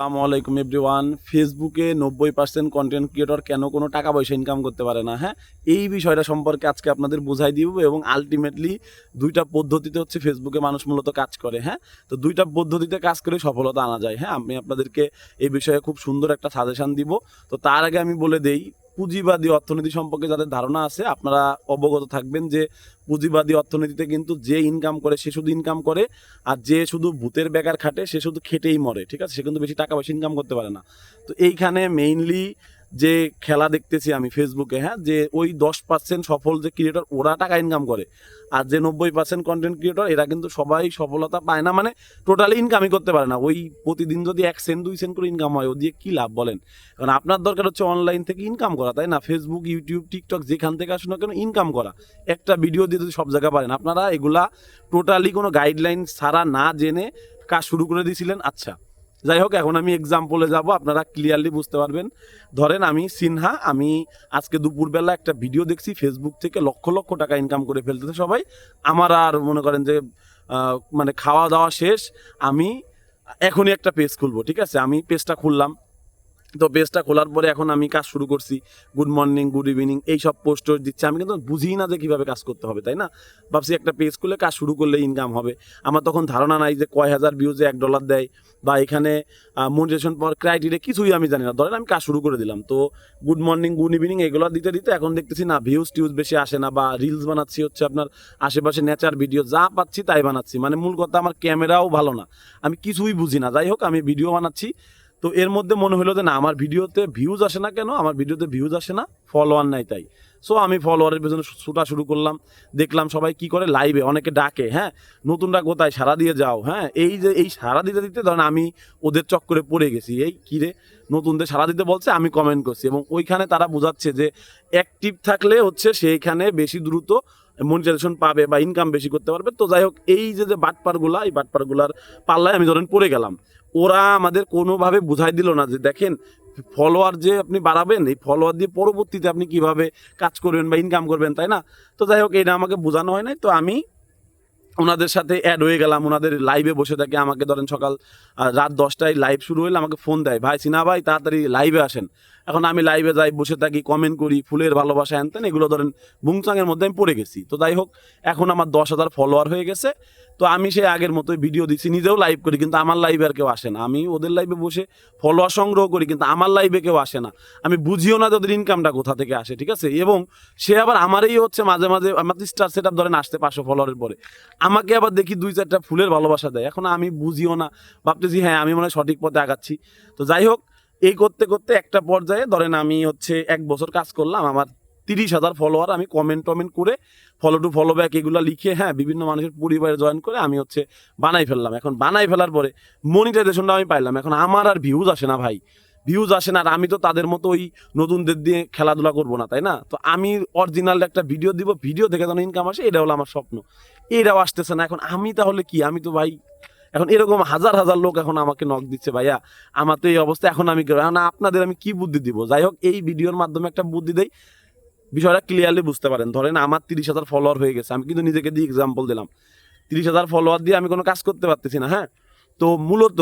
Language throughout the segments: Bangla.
আসসালামু আলাইকুম এভরিওয়ান। ফেসবুকে নব্বই পার্সেন্ট কন্টেন্ট ক্রিয়েটর কেন কোনো টাকা পয়সা ইনকাম করতে পারে না হ্যাঁ? এই বিষয়টা সম্পর্কে আজকে আপনাদের বোঝাই দিব এবং আলটিমেটলি দুইটা পদ্ধতিতে হচ্ছে ফেসবুকে মানুষ মূলত কাজ করে হ্যাঁ? তো দুইটা পদ্ধতিতে কাজ করে সফলতা আনা যায় হ্যাঁ? আমি আপনাদেরকে এই বিষয়ে খুব সুন্দর একটা সাজেশান দিব। তো তার আগে আমি বলে দেই পুঁজিবাদী অর্থনীতি সম্পর্কে যাদের ধারণা আছে, আপনারা অবগত থাকবেন যে পুঁজিবাদী অর্থনীতিতে কিন্তু যে ইনকাম করে সে শুধু ইনকাম করে, আর যে শুধু ভূতের বেকার খাটে সে শুধু খেটেই মরে, ঠিক আছে? সে কিন্তু বেশি টাকা পয়সা ইনকাম করতে পারে না। তো এইখানে মেইনলি যে খেলা দেখতেছি আমি ফেসবুকে হ্যাঁ যে ওই দশ পার্সেন্ট সফল যে ক্রিয়েটর ওরা টাকা ইনকাম করে। আর যে নব্বই পার্সেন্ট কন্টেন্ট ক্রিয়েটর এরা কিন্তু সবাই সফলতা পায় না মানে টোটালি ইনকামই করতে পারে না। ওই প্রতিদিন যদি এক সেন্ট দুই সেন্ট করে ইনকাম হয়, ও দিয়ে কী লাভ বলেন? কারণ আপনার দরকার হচ্ছে অনলাইন থেকে ইনকাম করা, তাই না? ফেসবুক ইউটিউব টিকটক যেখান থেকে আসুন না কেন ইনকাম করা। একটা ভিডিও দিয়ে যদি সব জায়গায় পারেন, আপনারা এগুলা টোটালি কোনো গাইডলাইন ছাড়া না জেনে কাজ শুরু করে দিয়েছিলেন আচ্ছা। যাই হোক, এখন আমি এক্সাম্পলে যাব, আপনারা ক্লিয়ারলি বুঝতে পারবেন। ধরেন আমি সিনহা, আমি আজকে দুপুরবেলা একটা ভিডিও দেখছি ফেসবুক থেকে লক্ষ লক্ষ টাকা ইনকাম করে ফেলতেছে সবাই। আমার আর মনে করেন যে মানে খাওয়া দাওয়া শেষ, আমি এখনই একটা পেজ খুলবো, ঠিক আছে? আমি পেজটা খুললাম তো পেজটা খোলার পরে এখন আমি কাজ শুরু করছি। গুড মর্নিং, গুড ইভিনিং এইসব পোস্ট দিচ্ছে। আমি কিন্তু বুঝি না যে কীভাবে কাজ করতে হবে, তাই না? ভাবছি একটা পেজ খুলে কাজ শুরু করলে ইনকাম হবে। আমার তখন ধারণা নাই যে কয় হাজার ভিউজে এক ডলার দেয় বা এখানে মনিটেশন পাওয়ার ক্রাইটেরিয়া কিছুই আমি জানি না। ধরেন আমি কাজ শুরু করে দিলাম, তো গুড মর্নিং, গুড ইভিনিং এগুলো দিতে দিতে এখন দেখতেছি না ভিউজ টিউজ বেশি আসে না বা রিলস বানাচ্ছি হচ্ছে আপনার আশেপাশে নেচার ভিডিও যা পাচ্ছি তাই বানাচ্ছি। মানে মূল কথা আমার ক্যামেরাও ভালো না। আমি কিছুই বুঝি না। যাই হোক, আমি ভিডিও বানাচ্ছি। তো এর মধ্যে মনে হলো যে না, আমার ভিডিওতে ভিউজ আসে না কেন? আমার ভিডিওতে ভিউজ আসে না ফলোয়ার নাই তাই। সো আমি ফলোয়ারের পেছনে ছোটা শুরু করলাম, দেখলাম সবাই কি করে লাইভে অনেকে ডাকে হ্যাঁ নতুনরা কোথায়? সারা দিয়ে যাও। হ্যাঁ এই যে, এই সারা দিতে দিতে ধরেন আমি ওদের চক্করে পড়ে গেছি। এই কিরে নতুনদের সারা দিতে বলছে, আমি কমেন্ট করছি এবং ওইখানে তারা বোঝাচ্ছে যে অ্যাক্টিভ থাকলে হচ্ছে সেইখানে বেশি দ্রুত মনিটাইজেশন পাবে বা ইনকাম বেশি করতে পারবে। তো যাই হোক, এই যে যে বাটপারগুলা, এই বাটপারগুলার পাল্লায় আমি ধরেন পড়ে গেলাম। ওরা আমাদের কোনোভাবে বুঝাই দিল না যে দেখেন ফলোয়ার যে আপনি বাড়াবেন, এই ফলোয়ার দিয়ে পরবর্তীতে আপনি কীভাবে কাজ করবেন বা ইনকাম করবেন, তাই না? তো যাই হোক, এটা আমাকে বোঝানো হয় নাই। তো আমি ওনাদের সাথে অ্যাড হয়ে গেলাম, ওনাদের লাইভে বসে থাকে। আমাকে ধরেন সকাল রাত দশটায় লাইভ শুরু হলে আমাকে ফোন দেয়, ভাই সিনা ভাই, তাড়াতাড়ি লাইভে আসেন। এখন আমি লাইভে যাই, বসে থাকি কমেন্ট করি, ফুলের ভালোবাসা হ্যান এগুলো ধরেন বুংচাঙের মধ্যে আমি পড়ে গেছি। তো যাই হোক, এখন আমার দশ হাজার ফলোয়ার হয়ে গেছে। তো আমি সেই আগের মতোই ভিডিও দিচ্ছি নিজেও লাইভ করি, কিন্তু আমার লাইভে আর কেউ আসে না। আমি ওদের লাইভে বসে ফলোয়ার সংগ্রহ করি, কিন্তু আমার লাইভে কেউ আসে না। আমি বুঝিও না যে ওদের ইনকামটা কোথা থেকে আসে, ঠিক আছে? এবং সে আবার আমারই হচ্ছে মাঝে মাঝে, আমার স্টার সেট আপ ধরেন আসতে পাঁচশো ফলোয়ারের পরে। আমাকে আবার দেখি দুই চারটা ফুলের ভালোবাসা দেয়। এখন আমি বুঝিও না, ভাবতেছি হ্যাঁ আমি মনে হয় সঠিক পথে আগাচ্ছি। তো যাই হোক এই করতে করতে একটা পর্যায়ে ধরেন আমি হচ্ছে এক বছর কাজ করলাম, আমার তিরিশ হাজার ফলোয়ার আমি কমেন্ট টমেন্ট করে ফলো টু ফলো ব্যাক এগুলো লিখে হ্যাঁ বিভিন্ন মানুষের পরিবারে জয়েন করে আমি হচ্ছে বানাই ফেললাম। এখন বানাই ফেলার পরে মনিটাইজেশনটা আমি পাইলাম। এখন আমার আর ভিউজ আসে না ভাই। ভিউজ আসে না আর আমি তো তাদের মতো ওই নতুনদের দিয়ে খেলাধুলা করব না, তাই না? তো আমি অরিজিনাল একটা ভিডিও দিব ভিডিও দেখে যেন ইনকাম আসে এটা হলো আমার স্বপ্ন। এটাও আসতেছে না। এখন আমি তাহলে কি? আমি তো ভাই এখন এরকম হাজার হাজার লোক এখন আমাকে নক দিচ্ছে, ভাইয়া, আমার তো এই অবস্থা, এখন আমি? এখন আপনাদের আমি কি বুদ্ধি দিব? যাই হোক, এই ভিডিওর মাধ্যমে একটা বুদ্ধি দেয় বিষয়টা ক্লিয়ারলি বুঝতে পারেন। ধরেন আমার তিরিশ হাজার ফলোয়ার হয়ে গেছে, আমি কিন্তু নিজেকে দিয়ে এক্সাম্পল দিলাম। তিরিশ হাজার ফলোয়ার দিয়ে আমি কোনো কাজ করতে পারতেছি না হ্যাঁ? তো মূলত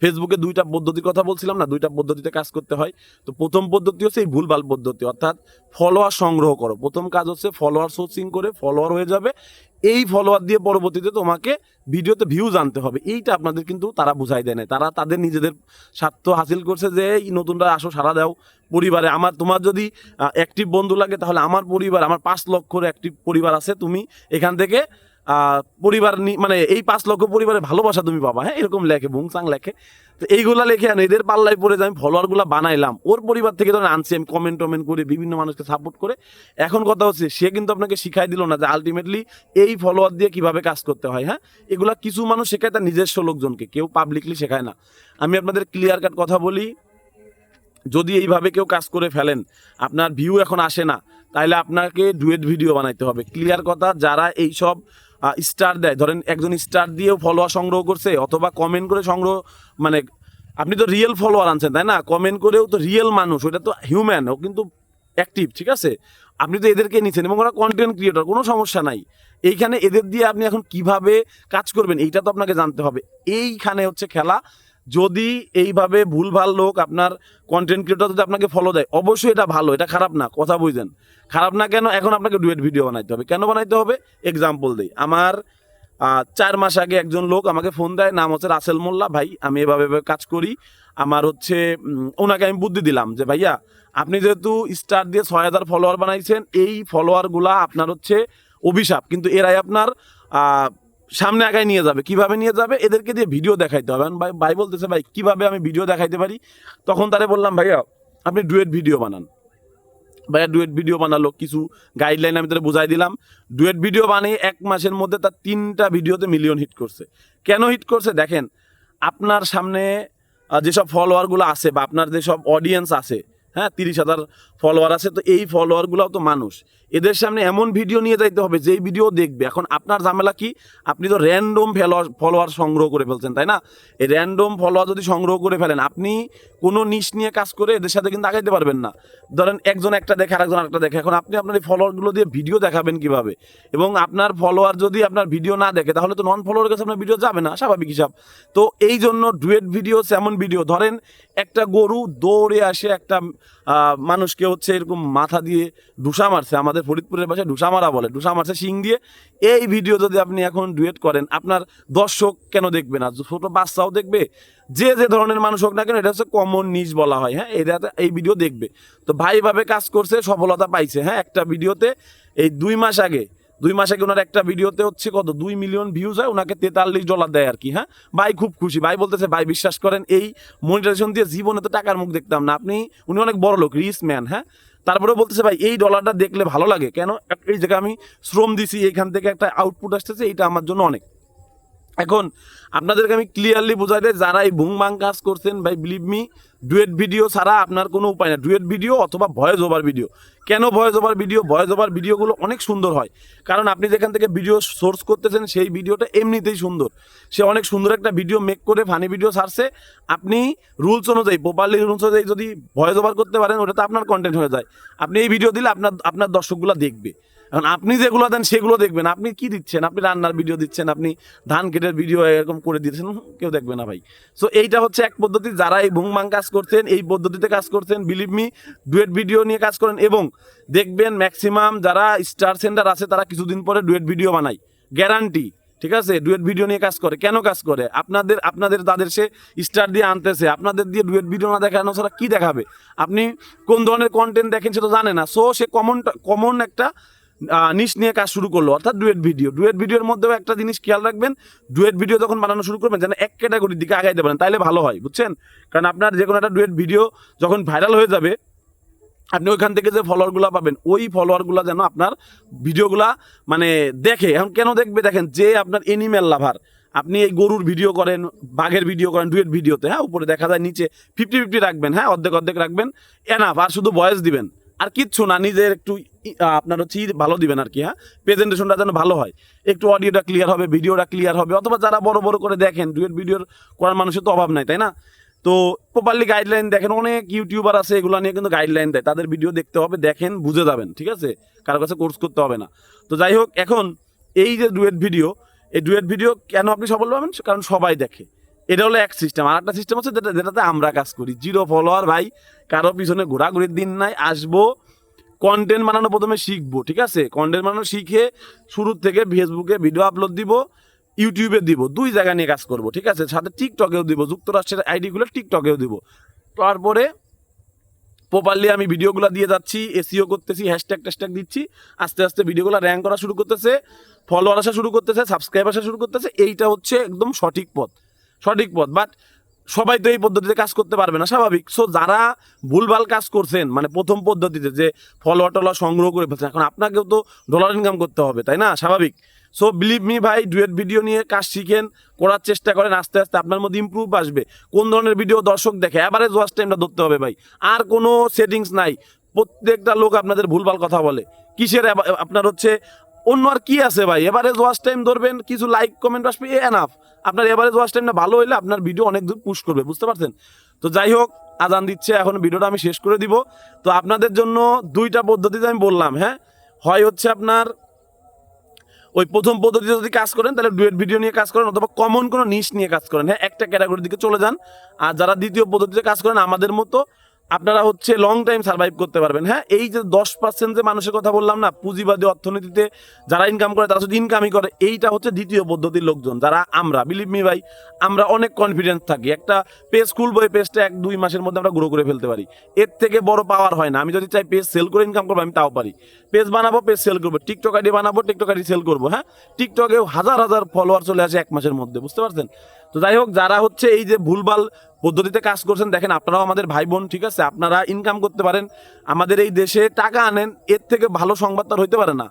ফেসবুকে দুইটা পদ্ধতির কথা বলছিলাম না, দুইটা পদ্ধতিতে কাজ করতে হয়। তো প্রথম পদ্ধতি হচ্ছে এই ভুলভাল পদ্ধতি, অর্থাৎ ফলোয়ার সংগ্রহ করো। প্রথম কাজ হচ্ছে ফলোয়ার সোর্সিং করে ফলোয়ার হয়ে যাবে। এই ফলোয়ার দিয়ে পরবর্তীতে তোমাকে ভিডিওতে ভিউজ আনতে হবে। এইটা আপনাদের কিন্তু তারা বুঝাই দেয় না তারা তাদের নিজেদের স্বার্থ হাসিল করছে যে, এই নতুনরা আসো সারা দাও পরিবারে। আমার, তোমার যদি অ্যাক্টিভ বন্ধু লাগে, তাহলে আমার পরিবার, আমার পাঁচ লক্ষর অ্যাক্টিভ পরিবার আছে। তুমি এখান থেকে পরিবার মানে এই পাঁচ লক্ষ পরিবারে ভালোবাসা তুমি পাবা হ্যাঁ? এরকম লেখে বুংসাং লেখে। তো এইগুলা লেখে আনো, এদের পাল্লায় পড়ে আমি ফলোয়ারগুলো বানাইলাম। ওর পরিবার থেকে ধরেন আনছি, আমি কমেন্ট টমেন্ট করে বিভিন্ন মানুষকে সাপোর্ট করে। এখন কথা হচ্ছে, সে কিন্তু আপনাকে শিখাই দিল না যে আলটিমেটলি এই ফলোয়ার দিয়ে কীভাবে কাজ করতে হয় হ্যাঁ? এগুলা কিছু মানুষ শেখায়, তার নিজস্ব লোকজনকে। কেউ পাবলিকলি শেখায় না। আমি আপনাদের ক্লিয়ার কাট কথা বলি, যদি এইভাবে কেউ কাজ করে ফেলেন, আপনার ভিউ এখন আসে না তাহলে আপনাকে ডুয়েট ভিডিও বানাইতে হবে। ক্লিয়ার কথা, যারা এই সব স্টার দেয়। ধরেন একজন স্টার দিয়েও ফলোয়ার সংগ্রহ করছে, অথবা কমেন্ট করে সংগ্রহ মানে আপনি তো রিয়েল ফলোয়ার আনছেন, তাই না? কমেন্ট করেও তো রিয়েল মানুষ ওটা তো হিউম্যান ও কিন্তু অ্যাক্টিভ ঠিক আছে? আপনি তো এদেরকে নিচ্ছেন এবং ওরা কন্টেন্ট ক্রিয়েটর কোনো সমস্যা নাই। এইখানে এদের দিয়ে আপনি এখন কীভাবে কাজ করবেন, এইটা তো আপনাকে জানতে হবে। এইখানে হচ্ছে খেলা যদি এইভাবে ভুলভাল লোক আপনার কন্টেন্ট ক্রিয়েটর যদি আপনাকে ফলো দেয়, অবশ্যই এটা ভালো, এটা খারাপ না, কথা বুঝেন খারাপ না কেন, এখন আপনাকে ডুয়েট ভিডিও বানাইতে হবে। কেন বানাইতে হবে? এক্সাম্পল দিই। আমার চার মাস আগে একজন লোক আমাকে ফোন দেয়, নাম হচ্ছে রাসেল মোল্লা। ভাই, আমি এভাবে কাজ করি। আমার হচ্ছে ওনাকে আমি বুদ্ধি দিলাম যে, ভাইয়া, আপনি যেহেতু স্টার দিয়ে ছয় হাজার ফলোয়ার বানাইছেন, এই ফলোয়ারগুলা আপনার হচ্ছে অভিশাপ। কিন্তু এরাই আপনার সামনে আগায় নিয়ে যাবে। কীভাবে নিয়ে যাবে? এদেরকে দিয়ে ভিডিও দেখাইতে হবে। ভাই ভাই বলতেছে, ভাই, কীভাবে আমি ভিডিও দেখাইতে পারি? তখন তারে বললাম, ভাইয়া, আপনি ডুয়েট ভিডিও বানান। ভাইয়া, ডুয়েট ভিডিও বানালো, কিছু গাইডলাইন আমি তাদের বুঝাই দিলাম। ডুয়েট ভিডিও বানিয়ে এক মাসের মধ্যে তার তিনটা ভিডিওতে মিলিয়ন হিট করছে। কেন হিট করছে? দেখেন, আপনার সামনে যেসব ফলোয়ারগুলো আছে বা আপনার যেসব অডিয়েন্স আছে হ্যাঁ তিরিশ হাজার ফলোয়ার আছে, তো এই ফলোয়ারগুলোও তো মানুষ। এদের সামনে এমন ভিডিও নিয়ে যাইতে হবে, যেই ভিডিও দেখবে। এখন আপনার ঝামেলা কি? আপনি তো র্যান্ডম ফলোয়ার ফলোয়ার সংগ্রহ করে ফেলছেন, তাই না? এই র্যান্ডম ফলোয়ার যদি সংগ্রহ করে ফেলেন, আপনি কোনো নিশ নিয়ে কাজ করে এদের সাথে কিন্তু আগাইতে পারবেন না। ধরেন একজন একটা দেখে, আরেকজন আরেকটা দেখে। এখন আপনি আপনার এই ফলোয়ারগুলো দিয়ে ভিডিও দেখাবেন কীভাবে? এবং আপনার ফলোয়ার যদি আপনার ভিডিও না দেখে, তাহলে তো নন ফলোয়ারের কাছে আপনার ভিডিও যাবে না, স্বাভাবিক হিসাব। তো এই জন্য ডুয়েট ভিডিও এমন ভিডিও ধরেন একটা গরু দৌড়ে আসে একটা মানুষকে হচ্ছে এরকম মাথা দিয়ে ঢুসা মারছে। আমাদের ফরিদপুরের ভাষায় ঢুসা মারা বলে। ঢুসা মারছে, শিং দিয়ে। এই ভিডিও যদি আপনি এখন ডুয়েট করেন, আপনার দর্শক কেন দেখবে না? ছোটো বাচ্চাও দেখবে। যে যে ধরনের মানুষ হোক না কেন, এটা হচ্ছে কমন নিজ বলা হয় হ্যাঁ? এটা এই ভিডিও দেখবে। তো ভাইভাবে কাজ করছে, সফলতা পাইছে হ্যাঁ? একটা ভিডিওতে এই দুই মাস আগে দুই মাস আগে ওনার একটা ভিডিওতে হচ্ছে কত? দুই মিলিয়ন ভিউজ হয়, ওনাকে তেতাল্লিশ ডলার দেয় আর কি হ্যাঁ? ভাই খুব খুশি। ভাই বলতেছে, ভাই, বিশ্বাস করেন, এই মনিটাইজেশন দিয়ে জীবনে তো টাকার মুখ দেখতাম না। আপনি, উনি অনেক বড় লোক রিচ ম্যান হ্যাঁ? তারপরে বলতেছে, ভাই, এই ডলারটা দেখলে ভালো লাগে। কেন? এই জায়গায় আমি শ্রম দিছি এখান থেকে একটা আউটপুট আসতেছে এটা আমার জন্য অনেক। এখন আপনাদেরকে আমি ক্লিয়ারলি বোঝাই দেয় যারা এই ভুংবাং কাজ করছেন, ভাই বিলিভ মি ডুয়েট ভিডিও ছাড়া আপনার কোনো উপায় না ডুয়েট ভিডিও অথবা ভয়েস ওভার ভিডিও কেন voice over video voice over ভিডিওগুলো অনেক সুন্দর হয়। কারণ আপনি যেখান থেকে ভিডিও সোর্স করতেছেন, সেই ভিডিওটা এমনিতেই সুন্দর। সে অনেক সুন্দর একটা ভিডিও মেক করে ফানি ভিডিও ছাড়ছে। আপনি রুলস অনুযায়ী প্রপারলি রুলস অনুযায়ী যদি ভয়েস ওভার করতে পারেন ওটা তো আপনার কন্টেন্ট হয়ে যায়। আপনি এই ভিডিও দিলে আপনার আপনার দর্শকগুলো দেখবে। এখন আপনি যেগুলো দেন, সেগুলো দেখবেন। আপনি কি দিচ্ছেন? আপনি রান্নার ভিডিও দিচ্ছেন, আপনি ধান কেটের ভিডিও এরকম করে দিচ্ছেন কেউ দেখবে না ভাই। সো এইটা হচ্ছে এক পদ্ধতি। যারা এই ভুংমাং কাজ করছেন, এই পদ্ধতিতে কাজ করছেন বিলিভ মি ডুয়েট ভিডিও নিয়ে কাজ করেন এবং দেখবেন ম্যাক্সিমাম যারা স্টার সেন্টার আছে, তারা কিছুদিন পরে ডুয়েট ভিডিও বানায়। গ্যারান্টি ঠিক আছে? ডুয়েট ভিডিও নিয়ে কাজ করে। কেন কাজ করে? আপনাদের আপনাদের তাদের সে স্টার দিয়ে আনতেছে। আপনাদের দিয়ে ডুয়েট ভিডিও না দেখানো ছাড়া কী দেখাবে? আপনি কোন ধরনের কন্টেন্ট দেখেন সেটা জানে না। সো সে কমন কমন একটা নিশ নিয়ে কাজ শুরু করল, অর্থাৎ ডুয়েট ভিডিও। ডুয়েট ভিডিওর মধ্যেও একটা জিনিস খেয়াল রাখবেন, ডুয়েট ভিডিও যখন বানানো শুরু করবেন, যেন এক ক্যাটাগরির দিকে আগাইতে পারেন, তাইলে ভালো হয়, বুঝছেন? কারণ আপনার যে কোনো একটা ডুয়েট ভিডিও যখন ভাইরাল হয়ে যাবে, আপনি ওইখান থেকে যে ফলোয়ারগুলো পাবেন, ওই ফলোয়ারগুলো যেন আপনার ভিডিওগুলা মানে দেখে, এখন কেন দেখবে? দেখেন, যে আপনার এনিম্যাল লাভার আপনি এই গরুর ভিডিও করেন, বাঘের ভিডিও করেন, ডুয়েট ভিডিওতে হ্যাঁ উপরে দেখা যায় নিচে ফিফটি ফিফটি রাখবেন হ্যাঁ অর্ধেক অর্ধেক রাখবেন এনাফ আর শুধু ভয়েস দিবেন। আর কিচ্ছু না, নিজের একটু আপনার হচ্ছে ভালো দিবেন আর কি হ্যাঁ? প্রেজেন্টেশনটা যেন ভালো হয়। একটু অডিওটা ক্লিয়ার হবে ভিডিওটা ক্লিয়ার হবে, অথবা যারা বড় বড় করে দেখেন ডুয়েট ভিডিওর করার মানুষের তো অভাব নাই, তাই না? তো প্রপারলি গাইডলাইন দেখেন, অনেক ইউটিউবার আছে, এগুলো নিয়ে কিন্তু গাইডলাইন দেয়। তাদের ভিডিও দেখতে হবে, দেখেন, বুঝে যাবেন, ঠিক আছে? কারও কাছে কোর্স করতে হবে না। তো যাই হোক, এখন এই যে ডুয়েট ভিডিও এই ডুয়েট ভিডিও কেন আপনি সফল পাবেন? কারণ সবাই দেখে। এটা হলো এক সিস্টেম আর একটা সিস্টেম হচ্ছে যেটা যেটাতে আমরা কাজ করি। জিরো ফলোয়ার ভাই, কারও পিছনে ঘোরাঘুরির দিন নাই, আসব কন্টেন্ট বানানো প্রথমে শিখব, ঠিক আছে? কন্টেন্ট বানানো শিখে শুরুর থেকে ফেসবুকে ভিডিও আপলোড দিব ইউটিউবে দিব, দুই জায়গা নিয়ে কাজ করব, ঠিক আছে? সাথে টিকটকেও দিব, যুক্তরাষ্ট্রের আইডি খুলে টিকটকেও দিব। তারপরে প্রপারলি আমি ভিডিওগুলো দিয়ে যাচ্ছি এসিও করতেছি হ্যাশট্যাগ ট্যাশট্যাগ দিচ্ছি, আস্তে আস্তে ভিডিওগুলো র্যাঙ্ক করা শুরু করতেছে ফলোয়ার আসা শুরু করতেছে সাবস্ক্রাইব আসা শুরু করতেছে, এইটা হচ্ছে একদম সঠিক পথ। সঠিক পথ। বাট সবাই তো এই পদ্ধতিতে কাজ করতে পারবে না, স্বাভাবিক। সো যারা ভুলভাল কাজ করছেন মানে প্রথম পদ্ধতিতে যে ফলোয়ার টলোয়ার সংগ্রহ করে ফেলছেন, এখন আপনাকেও তো ডলার ইনকাম করতে হবে, তাই না? স্বাভাবিক। সো বিলিভ মি ভাই ডুয়েট ভিডিও নিয়ে কাজ শিখেন, করার চেষ্টা করেন, আস্তে আস্তে আপনার মধ্যে ইমপ্রুভ আসবে। কোন ধরনের ভিডিও দর্শক দেখে অ্যাভারেজ ওয়াচ টাইমটা ধরতে হবে ভাই। আর কোনো সেটিংস নাই। প্রত্যেকটা লোক আপনাদের ভুলভাল কথা বলে। কিসের আপনার হচ্ছে অন্য আর কি আছে ভাই? এভারেজ ওয়াচ টাইম ধরবেন, কিছু লাইক কমেন্ট আসবে এ এনাফ আপনার এভারেজ ওয়াচ টাইমটা ভালো হইলে আপনার ভিডিও অনেক দূর পুশ করবে, বুঝতে পারছেন? তো যাই হোক, আজান দিচ্ছে, এখন ভিডিওটা আমি শেষ করে দিব। তো আপনাদের জন্য দুইটা পদ্ধতিতে আমি বললাম হ্যাঁ? হয় হচ্ছে আপনার ওই প্রথম পদ্ধতিতে যদি কাজ করেন, তাহলে ডুয়েট ভিডিও নিয়ে কাজ করেন অথবা কমন কোনো নিশ নিয়ে কাজ করেন হ্যাঁ? একটা ক্যাটাগরির দিকে চলে যান। আর যারা দ্বিতীয় পদ্ধতিতে কাজ করেন, আমাদের মতো আপনারা হচ্ছে লং টাইম সার্ভাইভ করতে পারবেন। হ্যাঁ এই যে দশ পার্সেন্ট যে মানুষের কথা বললাম না, পুঁজিবাদী অর্থনীতিতে যারা ইনকাম করে, তারা শুধু ইনকামই করে, এইটা হচ্ছে দ্বিতীয় পদ্ধতির লোকজন, যারা আমরা। বিলিভ মি ভাই, আমরা অনেক কনফিডেন্স থাকি। একটা পেজ খুলবো, এই পেজটা এক দুই মাসের মধ্যে আমরা গ্রো করে ফেলতে পারি। এর থেকে বড় পাওয়ার হয় না। আমি যদি চাই পেজ সেল করে ইনকাম করব, আমি তাও পারি। পেজ বানাবো পেজ সেল করব। টিকটক আইডি বানাবো টিকটক আইডি সেল করব হ্যাঁ? টিকটকেও হাজার হাজার ফলোয়ার চলে আসে এক মাসের মধ্যে, বুঝতে পারছেন? তো যাই হোক, যারা হচ্ছে এই যে ভুলভাল পদ্ধতিতে কাজ করছেন, দেখেন আপনারাও আমাদের ভাই বোন ঠিক আছে? আপনারা ইনকাম করতে পারেন। আমাদের এই দেশে টাকা আনেন, এর থেকে ভালো সংবাদ তার হইতে পারে না।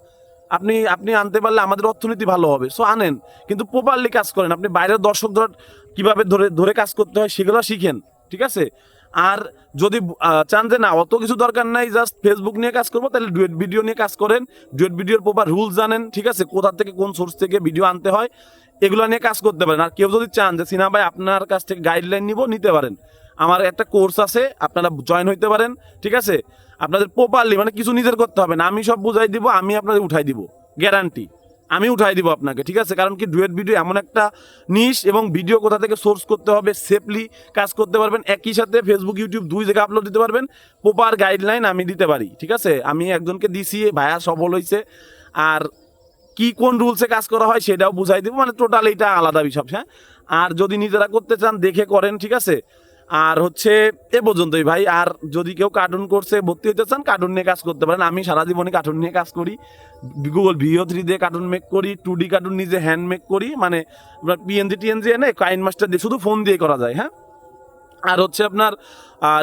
আপনি আপনি আনতে পারলে আমাদের অর্থনীতি ভালো হবে সো আনেন। কিন্তু প্রপারলি কাজ করেন। আপনি বাইরের দর্শক ধর কীভাবে ধরে ধরে কাজ করতে হয়, সেগুলো শিখেন, ঠিক আছে? আর যদি চান যে না, অত কিছু দরকার নাই জাস্ট ফেসবুক নিয়ে কাজ করব, তাহলে ডুয়েট ভিডিও নিয়ে কাজ করেন। ডুয়েট ভিডিওর প্রপার রুলস জানেন, ঠিক আছে? কোথা থেকে কোন সোর্স থেকে ভিডিও আনতে হয়, এগুলো নিয়ে কাজ করতে পারেন। আর কেউ যদি চান যে, সিনা ভাই, আপনার কাছ থেকে গাইডলাইন নিব, নিতে পারেন। আমার একটা কোর্স আছে, আপনারা জয়েন হইতে পারেন, ঠিক আছে? আপনাদের প্রপারলি মানে কিছু নিজের করতে হবে না। আমি সব বুঝাই দিব, আমি আপনাদের উঠাই দিব গ্যারান্টি আমি উঠাই দিব আপনাকে, ঠিক আছে? কারণ কি ডুয়েট ভিডিও এমন একটা নিশ এবং ভিডিও কোথা থেকে সোর্স করতে হবে সেফলি কাজ করতে পারবেন, একই সাথে ফেসবুক ইউটিউব দুই জায়গায় আপলোড দিতে পারবেন প্রপার গাইডলাইন আমি দিতে পারি, ঠিক আছে? আমি একজনকে দিছি, ভাইয়া সফল হয়েছে আর কি কোন রুলসে কাজ করা হয় সেটাও বুঝাই দিব মানে টোটাল এটা আলাদা বিষয় হ্যাঁ? আর যদি নিজেরা করতে চান, দেখে করেন, ঠিক আছে? আর হচ্ছে এ পর্যন্তই ভাই। আর যদি কেউ কার্টুন করছে, ভর্তি হতে চান কার্টুন নিয়ে কাজ করতে পারেন। আমি সারা জীবনে কার্টুন নিয়ে কাজ করি। গুগল ভিও থ্রি দিয়ে কার্টুন মেক করি টু ডি কার্টুন নিজে হ্যান্ড মেক করি। মানে পিএনজি টিএনজি এনে কাইন মাস্টার দিয়ে শুধু ফোন দিয়ে করা যায় হ্যাঁ? আর হচ্ছে আপনার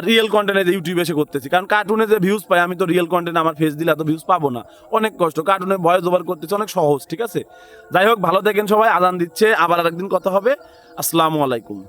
রিয়েল কন্টেন্টে ইউটিউবে এসে করতেছি। কারণ কার্টুনে যে ভিউজ পাই, আমি তো রিয়েল কন্টেন্ট আমার ফেস দিলে এত ভিউজ পাবো না। অনেক কষ্ট। কার্টুনে ভয়েস ওভার করতেছে অনেক সহজ, ঠিক আছে? যাই হোক, ভালো থাকেন সবাই। আদান দিচ্ছে। আবার আরেকদিন কথা হবে। আসসালামু আলাইকুম।